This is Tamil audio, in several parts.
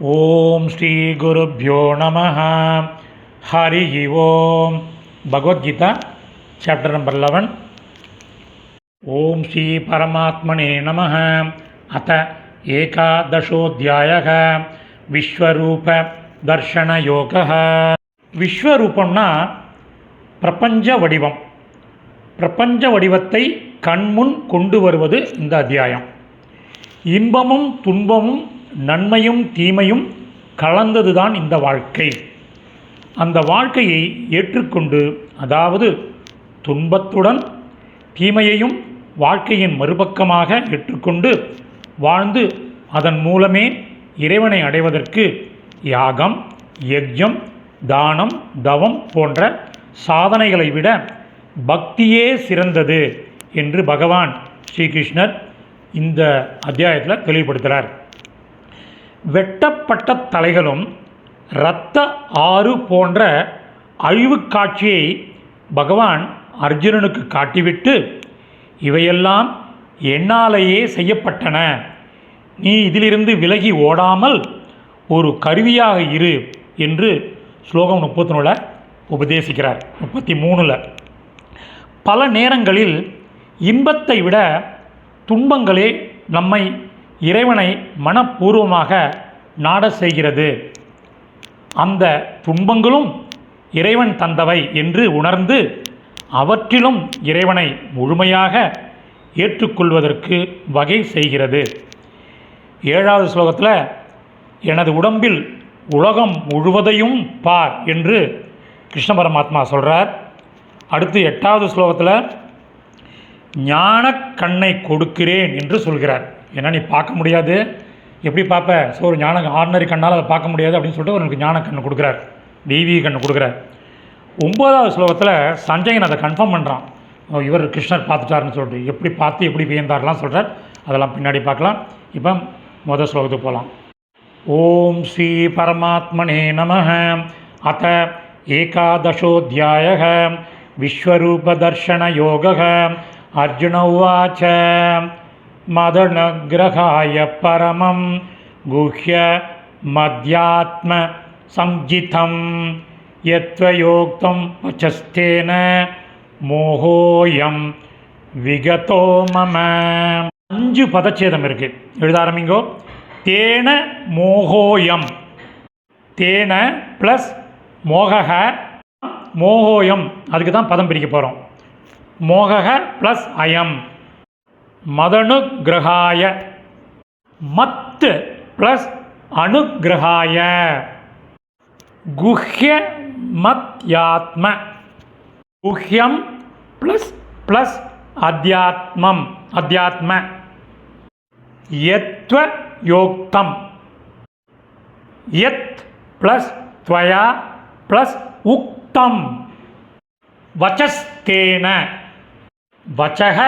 ஓம் ஸ்ரீ குருப்யோ நம ஹரி ஓம். பகவத்கீதா சாப்டர் நம்பர் லெவன் ஓம் ஸ்ரீ பரமாத்மனே நம அத்த ஏகாதசோத்தியாய விஸ்வரூப தர்ஷனயோக விஸ்வரூபம்னா பிரபஞ்ச வடிவம். பிரபஞ்ச வடிவத்தை கண்முன் கொண்டு வருவது இந்த அத்தியாயம். இன்பமும் துன்பமும் நன்மையும் தீமையும் கலந்ததுதான் இந்த வாழ்க்கை. அந்த வாழ்க்கையை ஏற்றுக்கொண்டு அதாவது துன்பத்துடன் தீமையையும் வாழ்க்கையின் மறுபக்கமாக ஏற்றுக்கொண்டு வாழ்ந்து அதன் மூலமே இறைவனை அடைவதற்கு யாகம் யஜ்யம் தானம் தவம் போன்ற சாதனைகளை விட பக்தியே சிறந்தது என்று பகவான் ஸ்ரீகிருஷ்ணர் இந்த அத்தியாயத்தில் தெளிவுபடுத்துகிறார் வெட்டப்பட்ட தலைகளும் இரத்த ஆறு போன்ற அழிவுக் காட்சியை பகவான் அர்ஜுனனுக்கு காட்டிவிட்டு இவையெல்லாம் என்னாலேயே செய்யப்பட்டன. நீ இதிலிருந்து விலகி ஓடாமல் ஒரு கருவியாக இரு என்று ஸ்லோகம் முப்பத்தி உபதேசிக்கிறார். முப்பத்தி மூணில் பல நேரங்களில் இன்பத்தை விட துன்பங்களே நம்மை இறைவனை மனப்பூர்வமாக நாட செய்கிறது. அந்த துன்பங்களும் இறைவன் தந்தவை என்று உணர்ந்து அவற்றிலும் இறைவனை முழுமையாக ஏற்றுக்கொள்வதற்கு வகை செய்கிறது. ஏழாவது ஸ்லோகத்தில் எனது உடம்பில் உலகம் முழுவதையும் பார் என்று கிருஷ்ண பரமாத்மா சொல்கிறார் அடுத்து எட்டாவது ஸ்லோகத்தில் ஞான கண்ணை கொடுக்கிறேன் என்று சொல்கிறார். ஏன்னா நீ பார்க்க முடியாது? எப்படி பார்ப்ப ஸோ ஒரு ஞான ஆர்டினரி கண்ணால் அதை பார்க்க முடியாது அப்படின்னு சொல்லிட்டு அவனுக்கு ஞான கண்ணு கொடுக்குறார். தெய்வீக கண்ணு கொடுக்குறார். ஒன்பதாவது ஸ்லோகத்தில் சஞ்சயன் அதை கன்ஃபார்ம் பண்ணுறான் இவர் கிருஷ்ணர் பார்த்துட்டாருன்னு சொல்லிட்டு. எப்படி பார்த்து எப்படி வியந்தார்லாம் சொல்கிறார் அதெல்லாம் பின்னாடி பார்க்கலாம். இப்போ முதல் ஸ்லோகத்துக்கு போகலாம் ஓம் ஸ்ரீ பரமாத்மனே நம அத்த ஏகாதசோத்தியாய விஸ்வரூபதர்ஷனயோக அர்ஜுன உவாச்ச. மதனகிரகாய பரமம் குஹ்ய மத்யாத்ம சஞ்சிதம் எத்வயோக்தம் வச்சஸ்தேன மோகோயம் விகதோ மம அஞ்சு பதச்சேதம் இருக்கு எழுத ஆரம்பிங்கோ தேன மோகோயம் தேன ப்ளஸ் மோகக மோகோயம் அதுக்கு தான் பதம் பிரிக்க போகிறோம் மோகக ப்ளஸ் அயம் மதனுகிரகாய மத் ப்ளஸ் அனுகிரகாய குஹ்ய மத்யாத்ம குஹ்யம் ப்ளஸ் ப்ளஸ் அத்தியாத்மம் அத்தியாத்ம யத்வ யோக்தம் யத் ப்ளஸ் त्वया ப்ளஸ் உக்தம் வச்சஸ்தேன வச்சக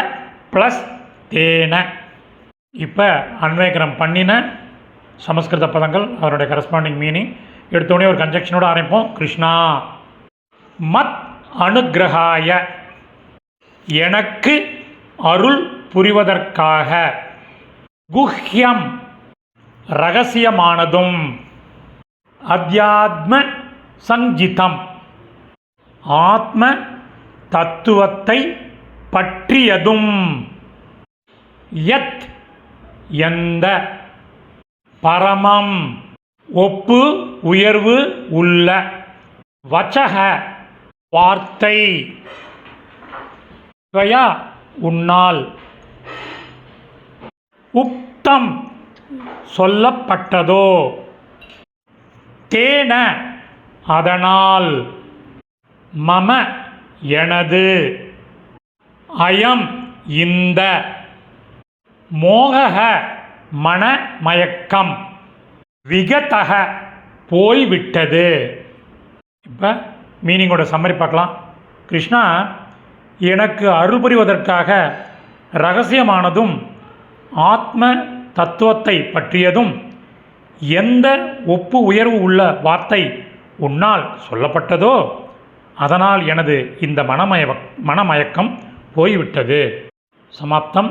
ப்ளஸ் தேன. இப்போ அன்வயக்கரம் பண்ணின சமஸ்கிருத பதங்கள் அதனுடைய கரஸ்பாண்டிங் மீனிங் எடுத்தோடனே ஒரு கன்ஜெக்ஷனோட ஆரம்பிப்போம். கிருஷ்ணா மத் அனுகிரகாய எனக்கு அருள் புரிவதற்காக குஹ்யம் ரகசியமானதும் அத்தியாத்ம சஞ்சிதம் ஆத்ம தத்துவத்தை பற்றியதும். யத் எந்த பரமம் ஒப்பு உயர்வு உள்ள வச்சக வார்த்தை துவயா உன்னால் உக்தம் சொல்லப்பட்டதோ தேன அதனால் மம எனது அயம் இந்த மோகக மனமயக்கம். விகதக போய்விட்டது. இப்போ மீனிங்கோட சம்மரி பார்க்கலாம். கிருஷ்ணா எனக்கு அருள் புரிவதற்காக ரகசியமானதும் ஆத்ம தத்துவத்தை பற்றியதும் எந்த ஒப்பு உயர்வு உள்ள வார்த்தை உன்னால் சொல்லப்பட்டதோ அதனால் எனது இந்த மனமய மனமயக்கம் போய்விட்டது. சமாப்தம்.